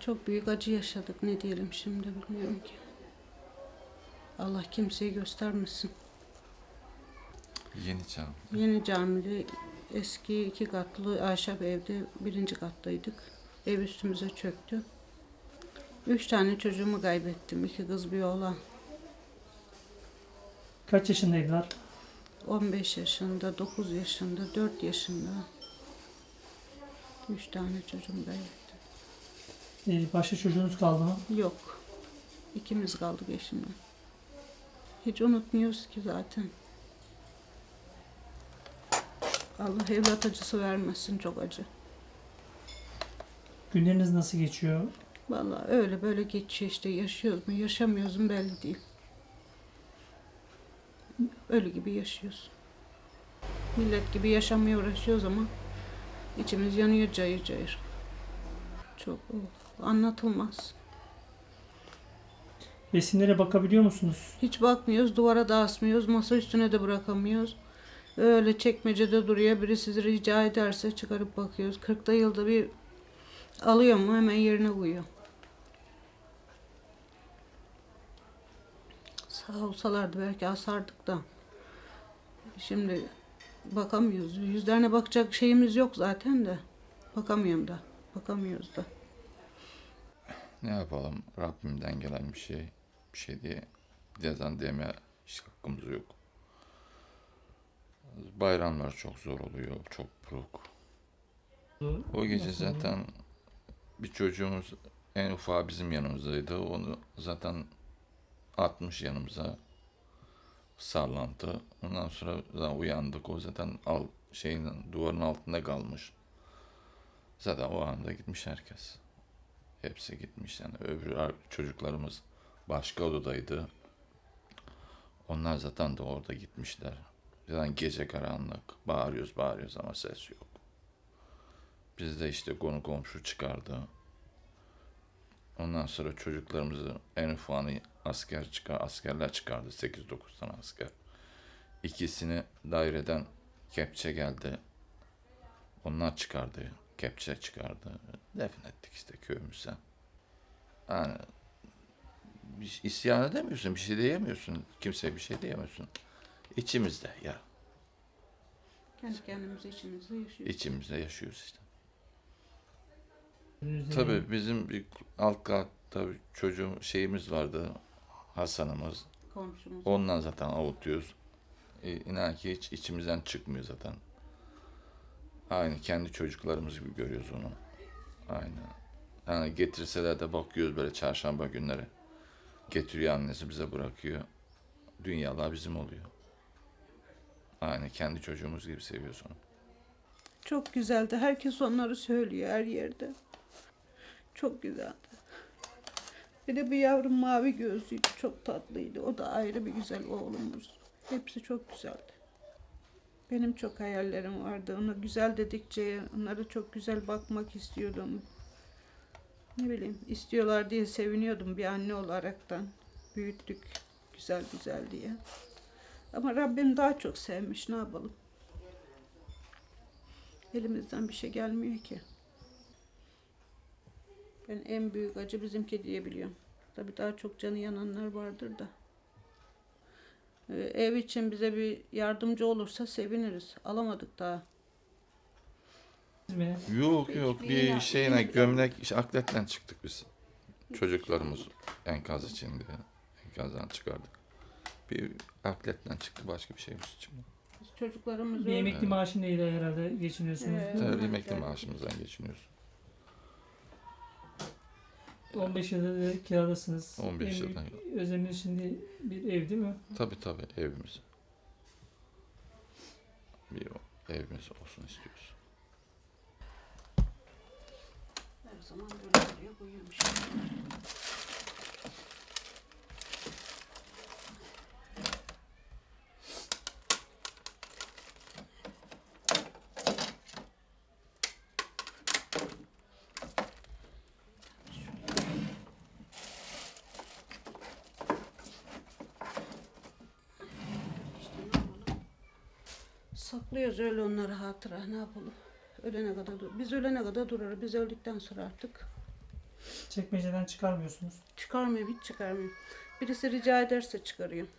çok büyük acı yaşadık. Ne diyelim şimdi bilmiyorum ki. Allah kimseyi göstermesin. Yeni Çam. Yeni camide eski iki katlı ahşap evde birinci kattaydık. Ev üstümüze çöktü. Üç tane çocuğumu kaybettim. iki kız bir oğlan. Kaç yaşındaydılar? 15 yaşında, 9 yaşında, 4 yaşında. Üç tane çocuğumu kaybettim. Ee, başka çocuğunuz kaldı mı? Yok. İkimiz kaldık eşimle. Hiç unutmuyoruz ki zaten. Allah evlat acısı vermesin çok acı. Günleriniz nasıl geçiyor? Vallahi öyle böyle geçiyor işte yaşıyoruz mu yaşamıyoruz mu belli değil. Ölü gibi yaşıyoruz. Millet gibi yaşamaya uğraşıyoruz ama içimiz yanıyor cayır cayır. Çok oh, anlatılmaz. Resimlere bakabiliyor musunuz? Hiç bakmıyoruz, duvara da asmıyoruz, masa üstüne de bırakamıyoruz. Öyle çekmecede duruyor, biri sizi rica ederse çıkarıp bakıyoruz. 40'da yılda bir alıyor mu hemen yerine koyuyor. Sağ olsalardı belki asardık da. Şimdi bakamıyoruz. Yüzlerine bakacak şeyimiz yok zaten de. Bakamıyorum da. Bakamıyoruz da. Ne yapalım? Rabbimden gelen bir şey. Bir şey diye cezan demeye hiç hakkımız yok. Bayramlar çok zor oluyor. Çok buruk. O gece zaten bir çocuğumuz en ufağı bizim yanımızdaydı. Onu zaten atmış yanımıza sallantı. Ondan sonra zaten uyandık. O zaten al şeyin duvarın altında kalmış. Zaten o anda gitmiş herkes. Hepsi gitmiş yani. Öbür ar- çocuklarımız başka odadaydı. Onlar zaten de orada gitmişler. Zaten gece karanlık. Bağırıyoruz bağırıyoruz ama ses yok. Biz de işte konu komşu çıkardı. Ondan sonra çocuklarımızı en ufağını asker çıkar, askerler çıkardı. 8-9 tane asker. İkisini daireden kepçe geldi. Onlar çıkardı. Kepçe çıkardı. Defnettik işte köyümüze. Yani bir şey- isyan edemiyorsun, bir şey diyemiyorsun. Kimseye bir şey diyemiyorsun. İçimizde ya. Kendi kendimize içimizde yaşıyoruz. içimizde yaşıyoruz işte. Tabii bizim bir alt katta bir çocuğum şeyimiz vardı. Hasan'ımız. Komşumuz. Ondan zaten avutuyoruz. E, inan ki hiç içimizden çıkmıyor zaten. Aynı kendi çocuklarımız gibi görüyoruz onu. Aynı. Yani getirseler de bakıyoruz böyle çarşamba günleri. Getiriyor annesi bize bırakıyor. Dünyalar bizim oluyor. Aynı kendi çocuğumuz gibi seviyoruz onu. Çok güzeldi. Herkes onları söylüyor her yerde. Çok güzeldi. Bir de bir yavrum mavi gözlüydü. Çok tatlıydı. O da ayrı bir güzel oğlumuz. Hepsi çok güzeldi. Benim çok hayallerim vardı. Ona güzel dedikçe onlara çok güzel bakmak istiyordum. Ne bileyim istiyorlar diye seviniyordum bir anne olaraktan. Büyüttük güzel güzel diye. Ama Rabbim daha çok sevmiş ne yapalım. Elimizden bir şey gelmiyor ki. Ben en büyük acı bizimki diyebiliyorum. Tabii daha çok canı yananlar vardır da. Ee, ev için bize bir yardımcı olursa seviniriz. Alamadık daha. mi? Yok yok bir şeyine gömlek işte atletten çıktık biz. Çocuklarımız enkaz için diye enkazdan çıkardık. Bir atletten çıktı başka bir şeyimiz çıkmadı. Biz çocuklarımız Bir emekli maaşıyla herhalde geçiniyorsunuz. Evet. Tabii emekli maaşımızdan geçiniyoruz. 15 yıldır da kiradasınız. 15 En yıldan. büyük Özleminiz şimdi bir ev değil mi? Tabii tabii evimiz. Bir evimiz olsun istiyoruz. Her zaman böyle koyuyormuş. İşte ne yapalım? Saklıyoruz öyle onları hatıra ne yapalım. Ölene kadar dur. Biz ölene kadar durur. Biz öldükten sonra artık Çekmeceden çıkarmıyorsunuz. Çıkarmıyorum hiç çıkarmıyorum. Birisi rica ederse çıkarıyorum.